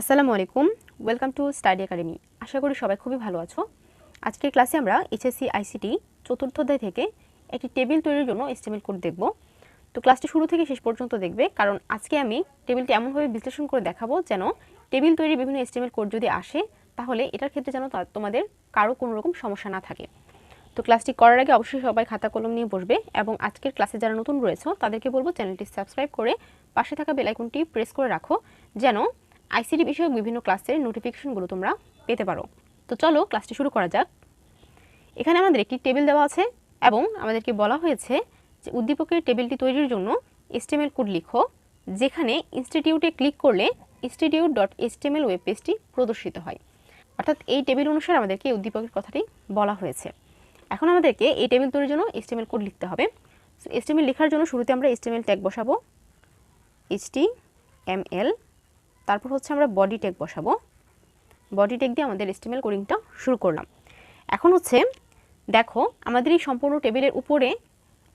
আসসালামু আলাইকুম। Welcome to study academy আশা করি সবাই খুবই ভালো আছো। আজকের ক্লাসে আমরা এইচএসসি আইসিটি চতুর্থ অধ্যায় থেকে একটি টেবিল তৈরির জন্য এস্টিমেট কোড দেখব। তো ক্লাসটি শুরু থেকে শেষ পর্যন্ত দেখবে, কারণ আজকে আমি টেবিলটি এমনভাবে বিশ্লেষণ করে দেখাবো যেন টেবিল তৈরির বিভিন্ন এস্টিমেট কোড যদি আসে, তাহলে এটার ক্ষেত্রে যেন তোমাদের কারও কোনো রকম সমস্যা না থাকে। তো ক্লাসটি করার আগে অবশ্যই সবাই খাতা কলম নিয়ে বসবে এবং আজকের ক্লাসে যারা নতুন রয়েছে, তাদেরকে বলব চ্যানেলটি সাবস্ক্রাইব করে পাশে থাকা বেল আইকনটি প্রেস করে রাখো যেন আইসিটি বিষয়ক বিভিন্ন ক্লাসের নোটিফিকেশনগুলো তোমরা পেতে পারো। তো চলো ক্লাসটি শুরু করা যাক। এখানে আমাদের একটি টেবিল দেওয়া আছে এবং আমাদেরকে বলা হয়েছে যে উদ্দীপকের টেবিলটি তৈরির জন্য এস্টিমেল কোড লিখো, যেখানে ইনস্টিটিউটে ক্লিক করলে ইনস্টিটিউট ডট এস্টিমেল ওয়েব পেজটি প্রদর্শিত হয়। অর্থাৎ এই টেবিল অনুসারে আমাদেরকে উদ্দীপকের কথাটি বলা হয়েছে। এখন আমাদেরকে এই টেবিল তৈরির জন্য এস্টিমেল কোড লিখতে হবে। এস্টিমেল লেখার জন্য শুরুতে আমরা এস্টিমেল ট্যাগ বসাবো এইচটি এম এল তারপর হচ্ছে আমরা বডি টেক বসাবো। বডি টেক দিয়ে আমাদের এস্টিমেল কোডিংটা শুরু করলাম। এখন হচ্ছে দেখো, আমাদের এই সম্পূর্ণ টেবিলের উপরে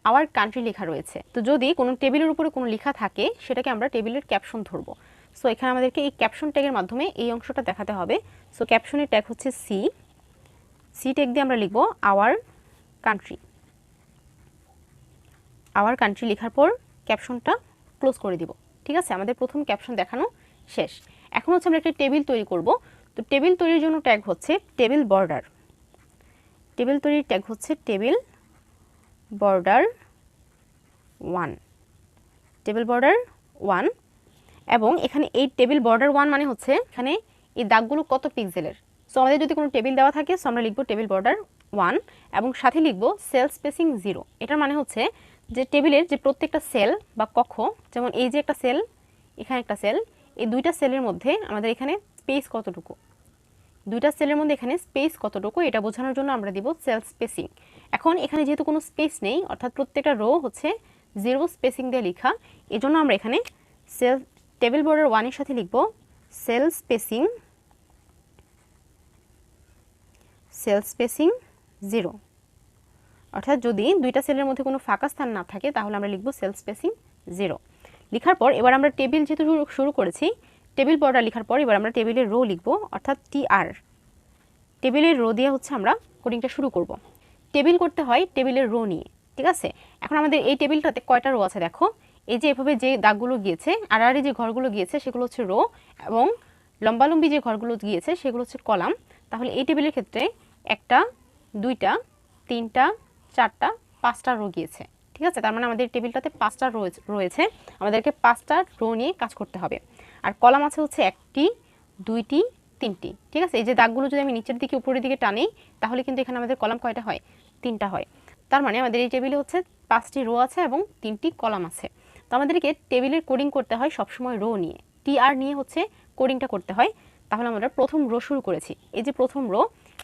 আওয়ার কান্ট্রি লেখা রয়েছে। তো যদি কোনো টেবিলের উপরে কোনো লেখা থাকে, সেটাকে আমরা টেবিলের ক্যাপশন ধরবো। সো এখানে আমাদেরকে এই ক্যাপশন ট্যাগের মাধ্যমে এই অংশটা দেখাতে হবে। সো ক্যাপশনের ট্যাগ হচ্ছে সি সি ট্যাগ দিয়ে আমরা লিখব আওয়ার কান্ট্রি আওয়ার কান্ট্রি লেখার পর ক্যাপশনটা ক্লোজ করে দিব। ঠিক আছে? আমাদের প্রথম ক্যাপশন দেখানো শেষ। এখন হচ্ছে আমরা একটা টেবিল তৈরি করব। তো টেবিল তৈরির জন্য ট্যাগ হচ্ছে টেবিল বর্ডার টেবিল তৈরির ট্যাগ হচ্ছে table border one table border one এবং এখানে এই টেবিল বর্ডার ওয়ান মানে হচ্ছে এখানে এই দাগগুলো কত পিক্সেলের সো আমাদের যদি কোনো টেবিল দেওয়া থাকে সো আমরা লিখব টেবিল বর্ডার ওয়ান এবং সাথে লিখব সেল স্পেসিং জিরো এটার মানে হচ্ছে যে টেবিলের যে প্রত্যেকটা সেল বা কক্ষ, যেমন এই যে একটা সেল এখানে একটা সেল এই দুইটা সেলের মধ্যে আমাদের এখানে স্পেস কতটুকু? দুইটা সেলের মধ্যে এখানে স্পেস কতটুকু? এটা বোঝানোর জন্য আমরা দিব সেল স্পেসিং এখন এখানে যেহেতু কোনো স্পেস নেই, অর্থাৎ প্রত্যেকটা রো হচ্ছে জিরো স্পেসিং দিয়ে লেখা, এজন্য আমরা এখানে সেল টেবিল বর্ডার ওয়ানের সাথে লিখব cell spacing cell spacing zero অর্থাৎ যদি দুইটা সেলের মধ্যে কোনো ফাঁকা স্থান না থাকে, তাহলে আমরা লিখব সেল স্পেসিং জিরো লেখার পর এবার আমরা টেবিল যেহেতু শুরু- করেছি, টেবিল বর্ডার লেখার পর এবার আমরা টেবিলের রো লিখব, অর্থাৎ টি আর টেবিলের রো দিয়ে হচ্ছে আমরা কোডিংটা শুরু করব। টেবিল করতে হয় টেবিলের রো নিয়ে, ঠিক আছে? এখন আমাদের এই টেবিলটাতে কয়টা রো আছে দেখো? এই যে এভাবে যে দাগগুলো গিয়েছে আর আর যে ঘরগুলো গিয়েছে, সেগুলো হচ্ছে রো এবং লম্বালম্বি যে ঘরগুলো গিয়েছে, সেগুলো হচ্ছে কলাম। তাহলে এই টেবিলের ক্ষেত্রে একটা, দুইটা, তিনটা, চারটা, পাঁচটা রো গিয়েছে। ঠিক আছে? তার মানে আমাদের টেবিলটাতে পাঁচটা রয়েছে। আমাদেরকে পাঁচটা রো নিয়ে কাজ করতে হবে। আর কলাম আছে হচ্ছে একটি, দুইটি, তিনটি। ঠিক আছে? এই যে দাগগুলো যদি আমি নিচের দিকে, উপরের দিকে টানি, তাহলে কিন্তু এখানে আমাদের কলাম কয়টা হয়? তিনটা হয়। তার মানে আমাদের এই টেবিলে হচ্ছে পাঁচটি রো আছে এবং তিনটি কলাম আছে। তো আমাদেরকে টেবিলের কোডিং করতে হয় সবসময় রো নিয়ে। টি আর নিয়ে হচ্ছে কোডিংটা করতে হয়। তাহলে আমরা প্রথম রো শুরু করেছি। এই যে প্রথম রো,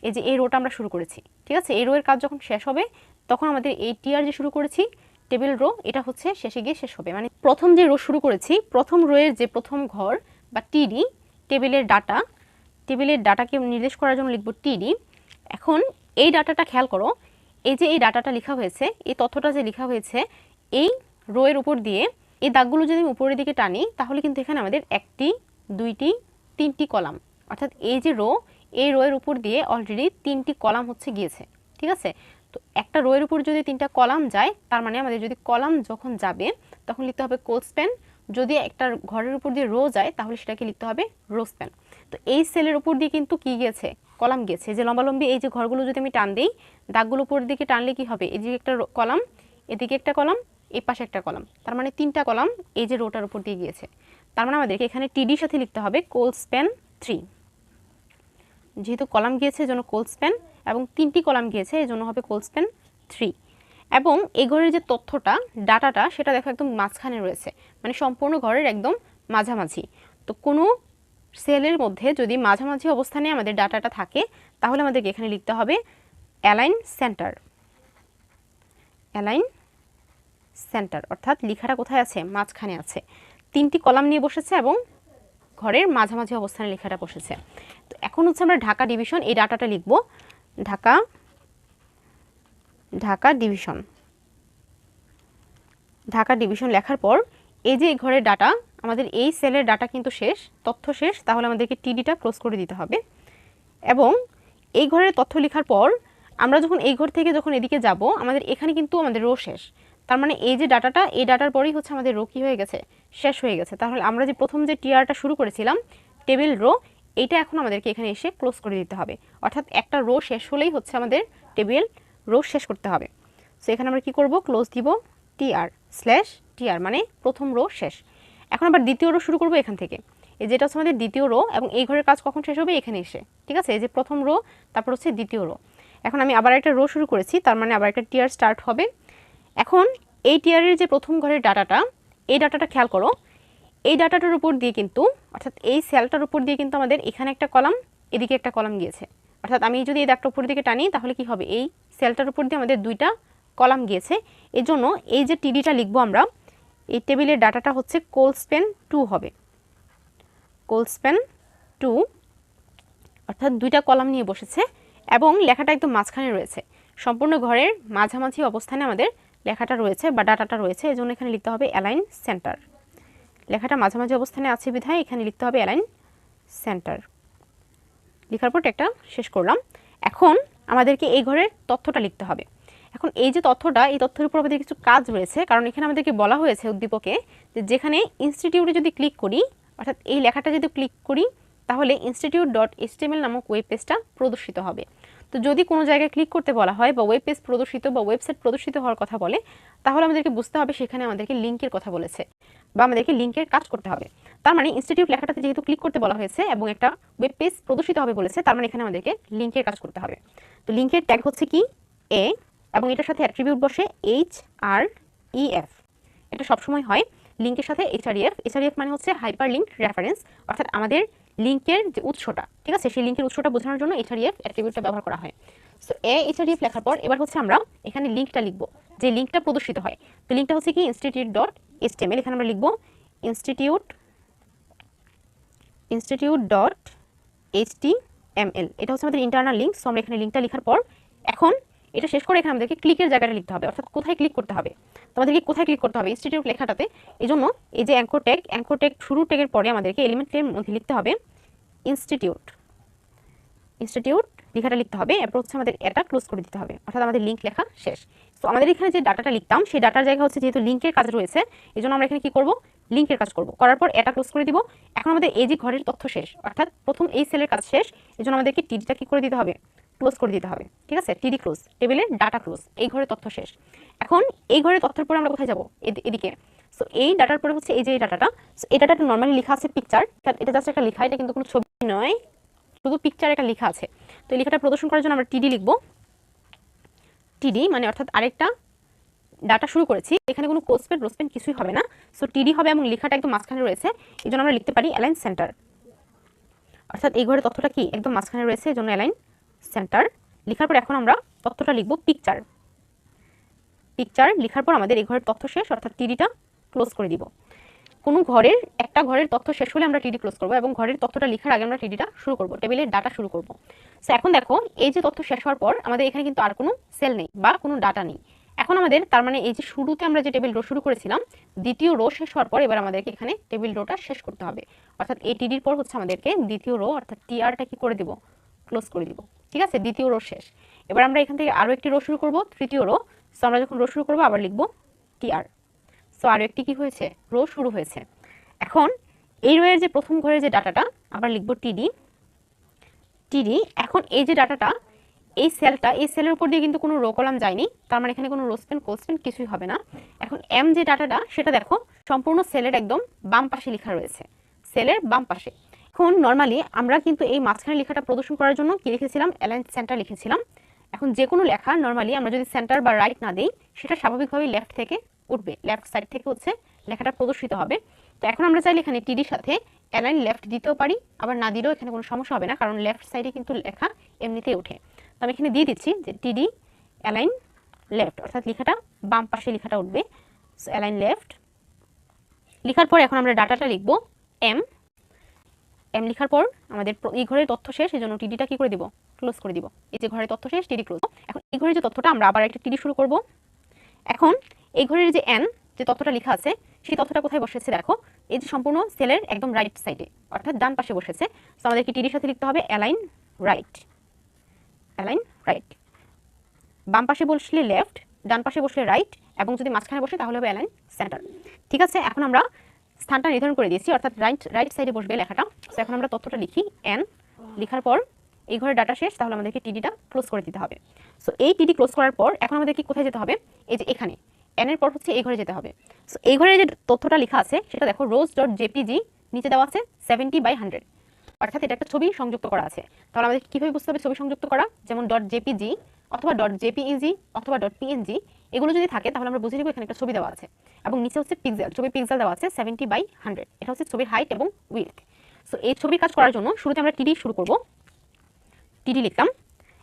এই যে এই রোটা আমরা শুরু করেছি। ঠিক আছে? এই রোয়ের কাজ যখন শেষ হবে, তখন আমাদের এই টি আর যে শুরু করেছি টেবিল রো, এটা হচ্ছে শেষে গিয়ে শেষ হবে। মানে প্রথম যে রো শুরু করেছি, প্রথম রোয়ের যে প্রথম ঘর বা টিডি, টেবিলের ডাটা, টেবিলের ডাটাকে নির্দেশ করার জন্য লিখব টিডি। এখন এই ডাটাটা খেয়াল করো, এই যে এই ডাটাটা লেখা হয়েছে, এই তথ্যটা যে লেখা হয়েছে, এই রোয়ের উপর দিয়ে এই দাগগুলো যদি আমি উপরের দিকে টানি, তাহলে কিন্তু এখানে আমাদের একটি, দুইটি, তিনটি কলাম। অর্থাৎ এই যে রো, এই রোয়ের উপর দিয়ে অলরেডি তিনটি কলাম হচ্ছে গিয়েছে। ঠিক আছে? তো একটা রোয়ের উপর যদি তিনটা কলাম যায়, তার মানে আমাদের যদি কলাম যখন যাবে, তখন লিখতে হবে কোল স্প্যান যদি একটা ঘরের উপর দিয়ে রো যায়, তাহলে সেটাকে লিখতে হবে রো স্প্যান তো এই সেলের উপর দিয়ে কিন্তু কি গেছে? কলাম গেছে। যে লম্বালম্বি, এই যে ঘরগুলো যদি আমি টান দিই, দাগগুলো উপর দিকে টানলে কি হবে? এদিকে একটা কলাম, এদিকে একটা কলাম, এই পাশে একটা কলাম। তার মানে তিনটা কলাম এই যে রোটার উপর দিয়ে গিয়েছে। তার মানে আমাদেরকে এখানে টিডির সাথে লিখতে হবে কোল স্প্যান থ্রি যেহেতু কলাম গিয়েছে, যেন কোল স্প্যান এবং তিনটি কলাম গিয়েছে, এই জন্য হবে কোল থ্রি এবং এই ঘরের যে তথ্যটা, ডাটাটা, সেটা দেখো একদম মাঝখানে রয়েছে। মানে সম্পূর্ণ ঘরের একদম মাঝামাঝি। তো কোনো সেলের মধ্যে যদি মাঝামাঝি অবস্থানে আমাদের ডাটাটা থাকে, তাহলে আমাদেরকে এখানে লিখতে হবে অ্যালাইন সেন্টার অ্যালাইন সেন্টার অর্থাৎ লেখাটা কোথায় আছে? মাঝখানে আছে। তিনটি কলাম নিয়ে বসেছে এবং ঘরের মাঝামাঝি অবস্থানে লেখাটা বসেছে। তো এখন হচ্ছে আমরা ঢাকা ডিভিশন এই ডাটাটা লিখব। ঢাকা ঢাকা ডিভিশন ঢাকা ডিভিশন লেখার পর এই যে এই ঘরের ডাটা আমাদের এই সেলের ডাটা কিন্তু শেষ, তথ্য শেষ, তাহলে আমাদেরকে টিডিটা ক্লোজ করে দিতে হবে। এবং এই ঘরের তথ্য লেখার পর আমরা যখন এই ঘর থেকে যখন এদিকে যাব, আমাদের এখানে কিন্তু আমাদের রো শেষ। তার মানে এই যে ডাটাটা এই ডাটার পরেই হচ্ছে আমাদের রো কী হয়ে গেছে? শেষ হয়ে গেছে। তাহলে আমরা যে প্রথম যে টিআরটা শুরু করেছিলাম টেবিল রো এইটা এখন আমাদেরকে এখানে এসে ক্লোজ করে দিতে হবে। অর্থাৎ একটা রো শেষ হলেই হচ্ছে আমাদের টেবিল রো শেষ করতে হবে। সো এখানে আমরা কি করব? ক্লোজ দিব টিআর স্ল্যাশ টিআর মানে প্রথম রো শেষ। এখন আবার দ্বিতীয় রো শুরু করব এখান থেকে। এই যেটা হচ্ছে আমাদের দ্বিতীয় রো এবং এই ঘরের কাজ কখন শেষ হবে? এখানে এসে। ঠিক আছে? এই যে প্রথম রো তারপর হচ্ছে দ্বিতীয় রো এখন আমি আবার একটা রো শুরু করেছি, তার মানে আবার একটা টিয়ার স্টার্ট হবে। এখন এই টিয়ারের যে প্রথম ঘরের ডাটাটা, এই ডাটাটা খেয়াল করো এই ডাটাটার উপর দিয়ে কিন্তু, অর্থাৎ এই সেলটার উপর দিয়ে কিন্তু আমাদের এখানে একটা কলাম, এদিকে একটা কলাম গিয়েছে। অর্থাৎ আমি যদি এই দাগটা উপর দিকে টানি, তাহলে কি হবে? এই সেলটার উপর দিয়ে আমাদের দুইটা কলাম গিয়েছে। এই জন্য এই যে টিডিটা লিখব আমরা, এই টেবিলের ডাটাটা হচ্ছে কোল স্পেন টু হবে। কোল স্পেন টু অর্থাৎ দুইটা কলাম নিয়ে বসেছে এবং লেখাটা একদম মাঝখানে রয়েছে। সম্পূর্ণ ঘরের মাঝামাঝি অবস্থানে আমাদের লেখাটা রয়েছে বা ডাটাটা রয়েছে, এই জন্য এখানে লিখতে হবে অ্যালাইন সেন্টার লেখাটা মাঝামাঝি অবস্থানে আছে বিধায় এখানে লিখতে হবে অ্যালাইন সেন্টার লেখার পর একটা শেষ করলাম। এখন আমাদেরকে এই ঘরের তথ্যটা লিখতে হবে। এখন এই যে তথ্যটা, এই তথ্যের উপর আমাদের কিছু কাজ রয়েছে, কারণ এখানে আমাদেরকে বলা হয়েছে উদ্দীপকে যে যেখানে ইনস্টিটিউটে যদি ক্লিক করি, অর্থাৎ এই লেখাটা যদি ক্লিক করি, তাহলে ইনস্টিটিউট ডট এসটিএমএল নামক ওয়েব পেজটা প্রদর্শিত হবে। তো যদি কোনো জায়গায় ক্লিক করতে বলা হয় বা ওয়েব পেজ প্রদর্শিত বা ওয়েবসাইট প্রদর্শিত হওয়ার কথা বলে, তাহলে আমাদেরকে বুঝতে হবে সেখানে আমাদেরকে লিঙ্কের কথা বলেছে বা আমাদেরকে লিঙ্কের কাজ করতে হবে। তার মানে ইনস্টিটিউট লেখাটাতে যেহেতু ক্লিক করতে বলা হয়েছে এবং একটা ওয়েব পেজ প্রদর্শিত হবে বলেছে, তার মানে এখানে আমাদেরকে লিঙ্কের কাজ করতে হবে। তো লিঙ্কের ট্যাগ হচ্ছে কি? এ এবং এটার সাথে অ্যাট্রিবিউট বসে এইচ আর ই এফ এটা সবসময় হয় লিঙ্কের সাথে এইচআরইএফ এইচআরইএফ মানে হচ্ছে হাইপার লিঙ্ক রেফারেন্স অর্থাৎ আমাদের লিঙ্কের যে উৎসটা, ঠিক আছে? সেই লিঙ্কের উৎসটা বোঝানোর জন্য এইচআরইএফ অ্যাট্রিবিউটটা ব্যবহার করা হয়। সো এ এইচআরইএফ লেখার পর এবার হচ্ছে আমরা এখানে লিঙ্কটা লিখব, যে লিঙ্কটা প্রদর্শিত হয়। তো লিঙ্কটা হচ্ছে কি? ইনস্টিটিউট ডট এসটিএমএল এখানে আমরা লিখব ইনস্টিটিউট ইনস্টিটিউট ডট এইচটিএমএল এটা হচ্ছে আমাদের ইন্টারনাল লিঙ্ক সো আমরা এখানে লিঙ্কটা লেখার পর এখন এটা শেষ করে এখানে আমাদেরকে ক্লিকের জায়গাটা লিখতে হবে, অর্থাৎ কোথায় ক্লিক করতে হবে। তোমাদেরকে কোথায় ক্লিক করতে হবে? ইনস্টিটিউট লেখাটাতে। এই জন্য এই যে অ্যাঙ্কর ট্যাগ অ্যাঙ্কর ট্যাগ শুরু ট্যাগের পরে আমাদেরকে এলিমেন্টের মধ্যে লিখতে হবে ইনস্টিটিউট ইনস্টিটিউট লেখাটা লিখতে হবে, এরপর হচ্ছে আমাদের এটা ক্লোজ করে দিতে হবে, অর্থাৎ আমাদের লিঙ্ক লেখা শেষ। তো আমাদের এখানে যে ডাটাটা লিখতাম, সেই ডাটার জায়গা হচ্ছে যেহেতু লিঙ্কের কাজ রয়েছে এই জন্য আমরা এখানে কি করব? লিঙ্কের কাজ করব। করার পর এটা ক্লোজ করে দিব। এখন আমাদের এই যে ঘরের তথ্য শেষ, অর্থাৎ প্রথম এই সেলের কাজ শেষ এই জন্য আমাদেরকে টিডিটা কি করে দিতে হবে? ক্লোজ করে দিতে হবে, ঠিক আছে? টিডি ক্লোজ টেবিলের ডাটা ক্লোজ এই ঘরের তথ্য শেষ। এখন এই ঘরের তথ্যের পরে আমরা কোথায় যাব? এদিকে। সো এই ডাটার পরে হচ্ছে এই যে এই ডাটাটা সো এই ডাটাটা নর্মালি লেখা আছে পিকচার এটা জাস্ট একটা লেখা, এটা কিন্তু কোনো ছবি নয়, শুধু পিকচার একটা লেখা আছে। তো এই লেখাটা প্রদর্শন করার জন্য আমরা টিডি লিখব। টিডি মানে অর্থাৎ আরেকটা ডাটা শুরু করেছি, এখানে কোনো কোসপেন রোসপেন কিছুই হবে না। সো টিডি হবে এবং লেখাটা একদম মাঝখানে রয়েছে, এই জন্য আমরা লিখতে পারি অ্যালাইন সেন্টার অর্থাৎ এই ঘরের তথ্যটা কি? একদম মাঝখানে রয়েছে, এই জন্য অ্যালাইন সেন্টার লেখার পর এখন আমরা তথ্যটা লিখব পিকচার পিকচার লেখার পর আমাদের এই ঘরের তথ্য শেষ, অর্থাৎ টিডিটা ক্লোজ করে দিব। কোনো ঘরের, একটা ঘরের তথ্য শেষ হলে আমরা টিডি ক্লোজ করব এবং ঘরের তথ্যটা লেখার আগে আমরা টিডিটা শুরু করব টেবিলের ডাটা শুরু করব। সো এখন দেখো, এই যে তথ্য শেষ হওয়ার পর আমাদের এখানে কিন্তু আর কোনো সেল নেই বা কোনো ডাটা নেই। এখন আমাদের তার মানে এই যে শুরুতে আমরা যে টেবিল রো শুরু করেছিলাম, দ্বিতীয় রো শেষ হওয়ার পর এবার আমাদেরকে এখানে টেবিল রোটা শেষ করতে হবে। অর্থাৎ এই টিডির পর হচ্ছে আমাদেরকে দ্বিতীয় রো অর্থাৎ টিআরটা কি করে দিব? ক্লোজ করে দিব। ঠিক আছে? দ্বিতীয় রো শেষ। এবার আমরা এখান থেকে আরও একটি রো শুরু করব, তৃতীয় রো। সো আমরা যখন রো শুরু করব, আবার লিখব টিআর সো আরও একটি কি হয়েছে? রো শুরু হয়েছে। এখন এই রোয়ের যে প্রথম ঘরের যে ডাটাটা আমরা লিখব টিডি টিডি এখন এই যে ডাটাটা, এই সেলটা, এই সেলের উপর দিয়ে কিন্তু কোনো রো কলাম যায়নি। তার মানে এখানে কোনো রোস্পেন কোস্পেন কিছুই হবে না। এখন এম যে ডাটাটা, সেটা দেখো, সম্পূর্ণ সেলের একদম বাম পাশে লেখা রয়েছে। সেলের বাম পাশে। এখন নর্মালি আমরা কিন্তু এই মাঝখানে লেখাটা প্রদর্শন করার জন্য কি লিখেছিলাম? অ্যালাইন সেন্টার লিখেছিলাম। এখন যে কোনো লেখা নর্মালি আমরা যদি সেন্টার বা রাইট না দিই, সেটা স্বাভাবিকভাবেই লেফট থেকে উঠবে। লেফট সাইড থেকে হচ্ছে লেখাটা প্রদর্শিত হবে। তো এখন আমরা চাইলে এখানে টিডির সাথে অ্যালাইন লেফট দিতেও পারি। আবার না দিলেও এখানে কোনো সমস্যা হবে না, কারণ লেফট সাইডে কিন্তু লেখা এমনিতেই ওঠে। তো আমি এখানে দিয়ে দিচ্ছি যে টিডি অ্যালাইন লেফট অর্থাৎ লেখাটা বাম পাশে লেখাটা উঠবে। অ্যালাইন লেফট লেখার পর এখন আমরা ডাটাটা লিখব এম এম লেখার পর আমাদের এই ঘরের তথ্য শেষ, এই জন্য টিডিটা কি করে দিব? ক্লোজ করে দিব। এই যে ঘরের তথ্য শেষ টিডি ক্লোজ এখন এই ঘরের যে তথ্যটা, আমরা আবার একটা টিডি শুরু করব। এখন এই ঘরের যে এন যে তথ্যটা লেখা আছে, সেই তথ্যটা কোথায় বসেছে দেখো? এই যে সম্পূর্ণ সেলের একদম রাইট সাইডে অর্থাৎ ডান পাশে বসেছে। তো আমাদেরকে টিডির সাথে লিখতে হবে অ্যালাইন রাইট অ্যালাইন রাইট বাম পাশে বসলে লেফট ডান পাশে বসলে রাইট এবং যদি মাঝখানে বসে, তাহলে হবে অ্যালাইন সেন্টার ঠিক আছে? এখন আমরা স্থানটা নির্ধারণ করে দিয়েছি, অর্থাৎ রাইট রাইট সাইডে বসবে লেখাটা। তো এখন আমরা তথ্যটা লিখি এন লেখার পর এই ঘরের ডাটা শেষ, তাহলে আমাদেরকে টিডিটা ক্লোজ করে দিতে হবে। সো এই টিডি ক্লোজ করার পর এখন আমাদেরকে কোথায় যেতে হবে? এই যে এখানে। এন এর পর হচ্ছে এই ঘরে যেতে হবে। সো এই ঘরে যে তথ্যটা লেখা আছে, সেটা দেখো রোজ ডট জেপিজি নিচে দেওয়া আছে সেভেন্টি বাই হান্ড্রেড অর্থাৎ এটা একটা ছবি সংযুক্ত করা আছে। তাহলে আমাদের কীভাবে বুঝতে হবে ছবি সংযুক্ত করা? যেমন ডট জেপিজি অথবা ডট জেপিইজি অথবা ডট পিএনজি এগুলো যদি থাকে, তাহলে আমরা বুঝে নিব এখানে একটা ছবি দেওয়া আছে। এবং নিচে হচ্ছে পিক্সেল ছবি পিক্সেল দেওয়া আছে সেভেন্টি বাই হান্ড্রেড এটা হচ্ছে ছবির হাইট এবং উইথ সো এই ছবির কাজ করার জন্য শুরুতে আমরা টিডি শুরু করব। টিডি লিখলাম।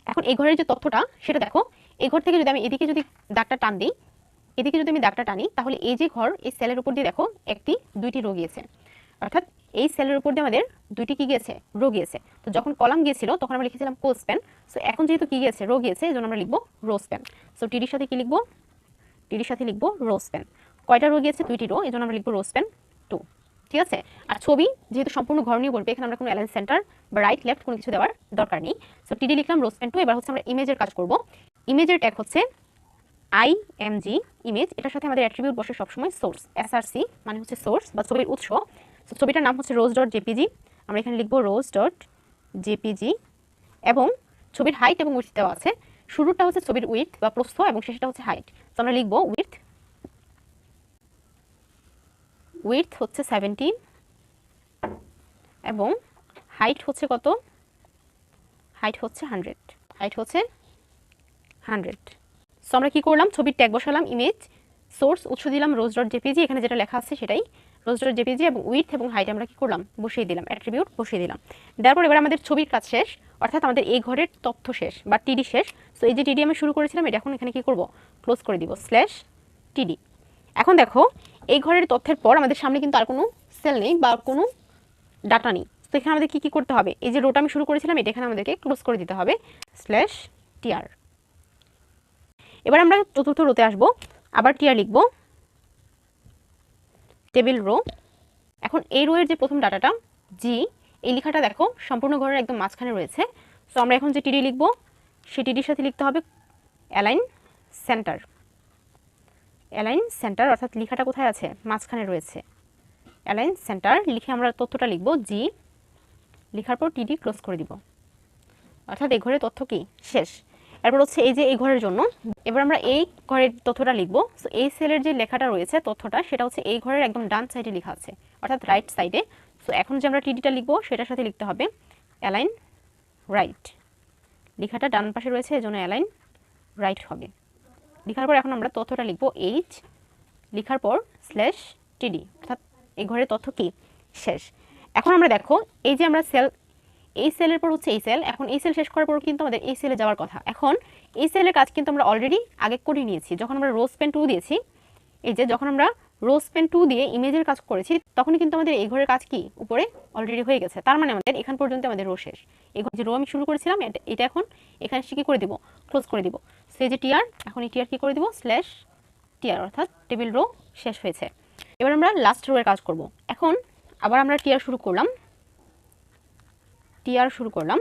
এখন এই ঘরের যে তথ্যটা, সেটা দেখো। এই ঘর থেকে যদি আমি এদিকে যদি দাগটা টান দিই, এদিকে যদি আমি দাগটা টানি, তাহলে এই যে ঘর, এই সেলের উপর দিয়ে দেখো, একটি, দুইটি রো গিয়েছে। অর্থাৎ এই সেলের উপর দিয়ে আমাদের দুইটি কি গিয়েছে? রো গিয়েছে। তো যখন কলাম গিয়েছিল, তখন আমরা লিখেছিলাম কোল স্প্যান সো এখন যেহেতু কি গিয়েছে? রো গিয়েছে এই জন্য আমরা লিখব রো স্প্যান সো টিডির সাথে কি লিখব? টিডির সাথে লিখব রো স্প্যান কয়টা রো গিয়েছে? দুইটি রো এই জন্য আমরা লিখব রো স্প্যান টু ঠিক আছে? আর ছবি, যেহেতু সম্পূর্ণ ঘর নিয়ে বলবে, এখানে আমরা কোনো অ্যালায়েন্স সেন্টার বা রাইট লেফট কোনো কিছু দেওয়ার দরকার নেই। সো টিডি লিখলাম রো স্প্যান টু এবার হচ্ছে আমরা ইমেজের কাজ করব। ইমেজের ট্যাগ হচ্ছে আই এম জি ইমেজ এটার সাথে আমাদের অ্যাট্রিবিউট বসে সবসময় সোর্স এসআরসি মানে হচ্ছে সোর্স বা ছবির উৎস। ছবিটার নাম হচ্ছে রোজ ডট জেপিজি। আমরা এখানে লিখব রোজ ডট জেপিজি এবং ছবির হাইট এবং উইথ দেওয়া আছে। শুরুটা হচ্ছে ছবির উইথ বা প্রস্থ এবং শেষটা হচ্ছে হাইট তো আমরা লিখব উইথ উইথ হচ্ছে সেভেন্টি এবং হাইট হচ্ছে কত? হাইট হচ্ছে হান্ড্রেড হাইট হচ্ছে হান্ড্রেড সো আমরা কী করলাম? ছবির ট্যাগ বসালাম ইমেজ সোর্স উৎস দিলাম রোজ ডট জেপিজি। এখানে যেটা লেখা আছে সেটাই রোজ ডট জেপিজি এবং উইথ এবং হাইট আমরা কী করলাম? বসিয়ে দিলাম অ্যাট্রিবিউট বসিয়ে দিলাম। তারপর এবার আমাদের ছবির কাজ শেষ, অর্থাৎ আমাদের এই ঘরের তথ্য শেষ বা টিডি শেষ। সো এই যে টিডি আমি শুরু করেছিলাম, এটা এখন এখানে কী করব? ক্লোজ করে দিব স্ল্যাশ টিডি এখন দেখো, এই ঘরের তথ্যের পর আমাদের সামনে কিন্তু আর কোনো সেল নেই বা কোনো ডাটা নেই। তো এখানে আমাদের কী কী করতে হবে? এই যে রোটা আমি শুরু করেছিলাম, এটা এখানে আমাদেরকে ক্লোজ করে দিতে হবে স্ল্যাশ টিআর এবার আমরা চতুর্থ রোতে আসব, আবার টিআর লিখব। Table row. এখন এই রোয়ের যে প্রথম ডাটাটা জি এই লেখাটা দেখো সম্পূর্ণ ঘরের একদম মাঝখানে রয়েছে। সো আমরা এখন যে টিডি লিখব, সেই টিডির সাথে লিখতে হবে অ্যালাইন সেন্টার অ্যালাইন সেন্টার অর্থাৎ লেখাটা কোথায় আছে? মাঝখানে রয়েছে। অ্যালাইন সেন্টার লিখে আমরা তথ্যটা লিখব জি লেখার পর টিডি ক্লোজ করে দিব। অর্থাৎ এই ঘরের তথ্য কি? শেষ। এরপর হচ্ছে এই যে এই ঘরের জন্য, এবার আমরা এই ঘরের তথ্যটা লিখব। সো এই সেলের যে লেখাটা রয়েছে তথ্যটা, সেটা হচ্ছে এই ঘরের একদম ডান সাইডে লেখা আছে, অর্থাৎ রাইট সাইডে সো এখন যে আমরা টিডিটা লিখব, সেটার সাথে লিখতে হবে অ্যালাইন রাইট লেখাটা ডান পাশে রয়েছে, এজন্য অ্যালাইন রাইট হবে। লেখার পর এখন আমরা তথ্যটা লিখব এইচ লেখার পর স্ল্যাশ টিডি অর্থাৎ এই ঘরের তথ্য কি? শেষ। এখন আমরা দেখো, এই যে আমরা সেল এই সেলের পর হচ্ছে এই সেল এখন এই সেল শেষ করার পর কিন্তু আমাদের এই সেলে যাওয়ার কথা। এখন এই সেলের কাজ কিন্তু আমরা অলরেডি আগে করে নিয়েছি। যখন আমরা রোজ পেন টু দিয়েছি, এই যে যখন আমরা রোজ পেন টু দিয়ে ইমেজের কাজ করেছি, তখনই কিন্তু আমাদের এই ঘরের কাজ কি? উপরে অলরেডি হয়ে গেছে। তার মানে আমাদের এখান পর্যন্ত আমাদের রো শেষ। এই যে রো আমি শুরু করেছিলাম, এটা- এখন এখানে সে কী করে দিব? ক্লোজ করে দিব। সেই যে টিআর এখন এই টিআর কী করে দিব? স্ল্যাশ টিয়ার অর্থাৎ টেবিল রো শেষ হয়েছে। এবার আমরা লাস্ট রো এর কাজ করব। এখন আবার আমরা টিআর শুরু করলাম। টিআর শুরু করলাম।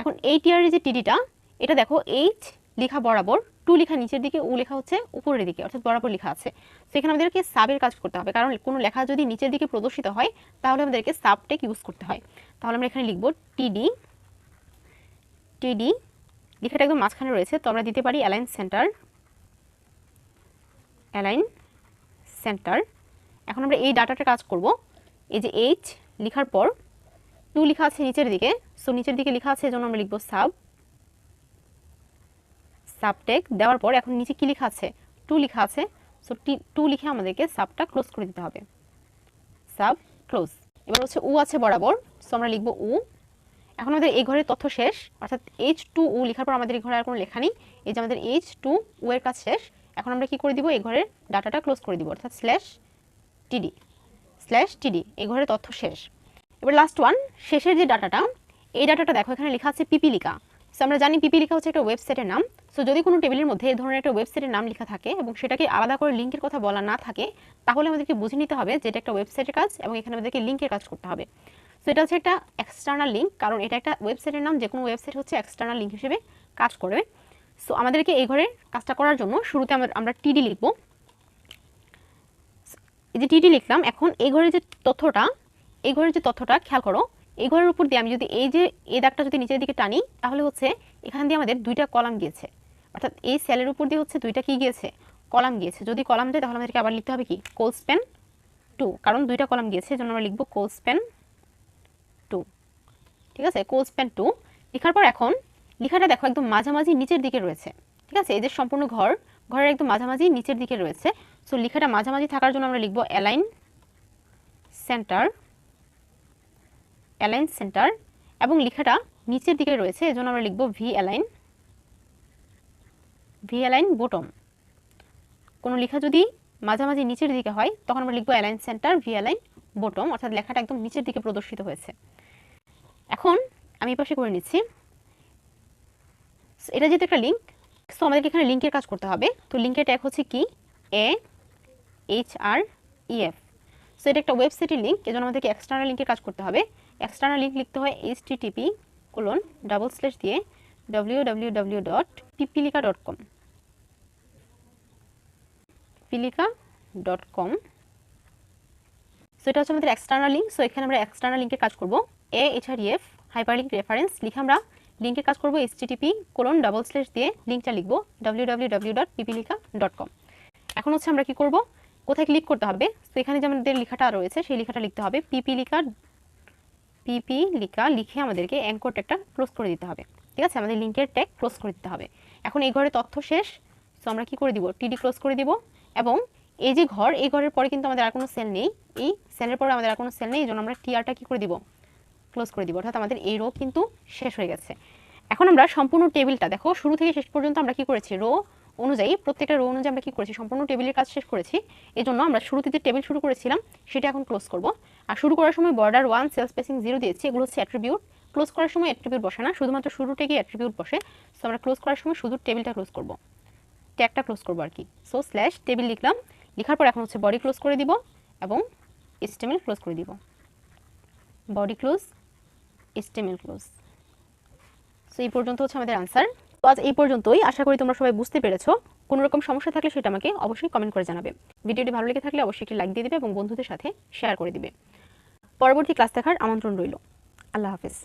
এখন এই টিআরের যে টিডিটা এটা দেখো এইচ লেখা বরাবর টু লেখা নিচের দিকে উ লেখা হচ্ছে উপরের দিকে, অর্থাৎ বরাবর লেখা আছে। সেখানে আমাদেরকে সাবের কাজ করতে হবে, কারণ কোনো লেখা যদি নিচের দিকে প্রদর্শিত হয়, তাহলে আমাদেরকে সাবটেক ইউজ করতে হয়। তাহলে আমরা এখানে লিখব টিডি টিডি লেখাটা একদম মাঝখানে রয়েছে, তো আমরা দিতে পারি অ্যালাইন সেন্টার অ্যালাইন সেন্টার এখন আমরা এই ডাটাটা কাজ করব। এই যে এইচ লেখার পর টু লেখা আছে নিচের দিকে সো নিচের দিকে লেখা আছে, এজন্য আমরা লিখব সাব সাবটেক দেওয়ার পর এখন নিচে কি লেখা আছে? টু লেখা আছে। সো টি টু লিখে আমাদেরকে সাবটা ক্লোজ করে দিতে হবে। সাব ক্লোজ এবার হচ্ছে উ আছে বরাবর। সো আমরা লিখব উ এখন আমাদের এই ঘরের তথ্য শেষ। অর্থাৎ এইচ টু উ লেখার পর আমাদের এই ঘরে আর কোনো লেখা নেই। এই যে আমাদের এইচ টু উ এর কাজ শেষ। এখন আমরা কি করে দিব? এই ঘরের ডাটাটা ক্লোজ করে দিব। অর্থাৎ স্ল্যাশ টিডি স্ল্যাশ টিডি এই ঘরের তথ্য শেষ। এবার লাস্ট ওয়ান শেষের যে ডাটাটা এই ডাটাটা দেখো, এখানে লেখা আছে পিপিলিকা। সো আমরা জানি পিপি লেখা হচ্ছে একটা ওয়েবসাইটের নাম। সো যদি কোনো টেবিলের মধ্যে এই ধরনের একটা ওয়েবসাইটের নাম লেখা থাকে এবং সেটাকে আলাদা করে লিঙ্কের কথা বলা না থাকে, তাহলে আমাদেরকে বুঝে নিতে হবে যে এটা একটা ওয়েবসাইটের কাজ এবং এখানে আমাদেরকে লিঙ্কের কাজ করতে হবে। সো এটা হচ্ছে একটা এক্সটার্নাল লিঙ্ক কারণ এটা একটা ওয়েবসাইটের নাম, যে কোনো ওয়েবসাইট হচ্ছে এক্সটার্নাল লিঙ্ক হিসেবে কাজ করবে। সো আমাদেরকে এই ঘরের কাজটা করার জন্য শুরুতে আমরা টিডি লিখব। এই যে টিডি লিখলাম, এখন এই ঘরের যে তথ্যটা, এই ঘরের যে তথ্যটা, খেয়াল করো এই ঘরের উপর দিয়ে আমি যদি এই যে, এই দাগটা যদি নিচের দিকে টানি, তাহলে হচ্ছে এখান দিয়ে আমাদের দুইটা কলাম গিয়েছে। অর্থাৎ এই সেলের উপর দিয়ে হচ্ছে দুইটা কি গিয়েছে? কলাম গিয়েছে। যদি কলাম যায় তাহলে আমাদেরকে আবার লিখতে হবে কি? কোল স্প্যান টু কারণ দুইটা কলাম গিয়েছে, এজন্য আমরা লিখব কোল স্প্যান টু ঠিক আছে? কোল স্প্যান টু লেখার পর এখন, লেখাটা দেখো একদম মাঝামাঝি নিচের দিকে রয়েছে। ঠিক আছে? এই যে সম্পূর্ণ ঘর, ঘরের একদম মাঝামাঝি নিচের দিকে রয়েছে। সো লেখাটা মাঝামাঝি থাকার জন্য আমরা লিখব অ্যালাইন সেন্টার অ্যালাইন সেন্টার এবং লেখাটা নিচের দিকে রয়েছে, এজন্য আমরা লিখব V align V align bottom কোনো লেখা যদি মাঝামাঝি নিচের দিকে হয়, তখন আমরা লিখব align centre V align bottom অর্থাৎ লেখাটা একদম নিচের দিকে প্রদর্শিত হয়েছে। এখন আমি পাশে করে নিচ্ছি। এটা যেহেতু একটা লিঙ্ক সো আমাদেরকে এখানে লিঙ্কের কাজ করতে হবে। তো লিঙ্কের ট্যাগ হচ্ছে কি? A H R EF so এটা একটা ওয়েবসাইটের লিঙ্ক এজন্য আমাদেরকে এক্সটার্নাল লিঙ্কের কাজ করতে হবে। এক্সটার্নাল লিঙ্ক লিখতে হয় H TTP colon double slash দিয়ে W W W dot Pipilika dot com পিলিকা dot com so এটা হচ্ছে আমাদের এক্সটার্নাল লিঙ্ক সো এখানে আমরা এক্সটার্নাল লিঙ্কের কাজ করব। A H R EF hyper link reference লিখে আমরা লিঙ্কের কাজ করব H TTP colon double slash দিয়ে লিঙ্কটা লিখব W W W dot Pipilika dot com এখন হচ্ছে আমরা কি করব? কোথায় ক্লিক করতে হবে? তো এখানে যে আমাদের লেখাটা রয়েছে, সেই লেখাটা লিখতে হবে পিপিলিকা পিপি লিখা, লিখে আমাদেরকে অ্যাঙ্কর ট্যাগটা ক্লোজ করে দিতে হবে। ঠিক আছে? আমাদের লিঙ্কের ট্যাগ ক্লোজ করে দিতে হবে। এখন এই ঘরে তথ্য শেষ সো আমরা কি করে দিব? টিডি ক্লোজ করে দিব এবং এই যে ঘর, এই ঘরের পরে কিন্তু আমাদের আর কোনো সেল নেই। এই সেলের পরে আমাদের আর কোনো সেল নেই, এই জন্য আমরা টিআরটা কি করে দিব? ক্লোজ করে দিব। অর্থাৎ আমাদের এই রো কিন্তু শেষ হয়ে গেছে। এখন আমরা সম্পূর্ণ টেবিলটা দেখো, শুরু থেকে শেষ পর্যন্ত আমরা কি করেছি? রো অনুযায়ী প্রত্যেকটা রো অনুযায়ী আমরা কি করেছি? সম্পূর্ণ টেবিলের কাজ শেষ করেছি। এই জন্য আমরা শুরুতে যে টেবিল শুরু করেছিলাম, সেটা এখন ক্লোজ করব। আর শুরু করার সময় border one cell spacing zero দিয়েছি। এগুলো হচ্ছে অ্যাট্রিবিউট ক্লোজ করার সময় অ্যাট্রিবিউট বসে না, শুধুমাত্র শুরুতে গিয়ে অ্যাট্রিবিউট বসে। সো আমরা ক্লোজ করার সময় শুধু টেবিলটা ক্লোজ করব। ট্যাগটা ক্লোজ করব আর কি। সো স্ল্যাশ টেবিল লিখলাম। লেখার পর এখন হচ্ছে বডি ক্লোজ করে দিব এবং স্টেমেল ক্লোজ করে দিব। Body close HTML close so এই পর্যন্ত হচ্ছে আমাদের আনসার তো আজ এই পর্যন্তই। আশা করি তোমরা সবাই বুঝতে পেরেছ। কোনো রকম সমস্যা থাকলে সেটা আমাকে অবশ্যই কমেন্ট করে জানাবে। ভিডিওটি ভালো লেগে থাকলে অবশ্যই একটি লাইক দিয়ে দিবে এবং বন্ধুদের সাথে শেয়ার করে দিবে। পরবর্তী ক্লাস দেখার আমন্ত্রণ রইল। আল্লাহ হাফিজ।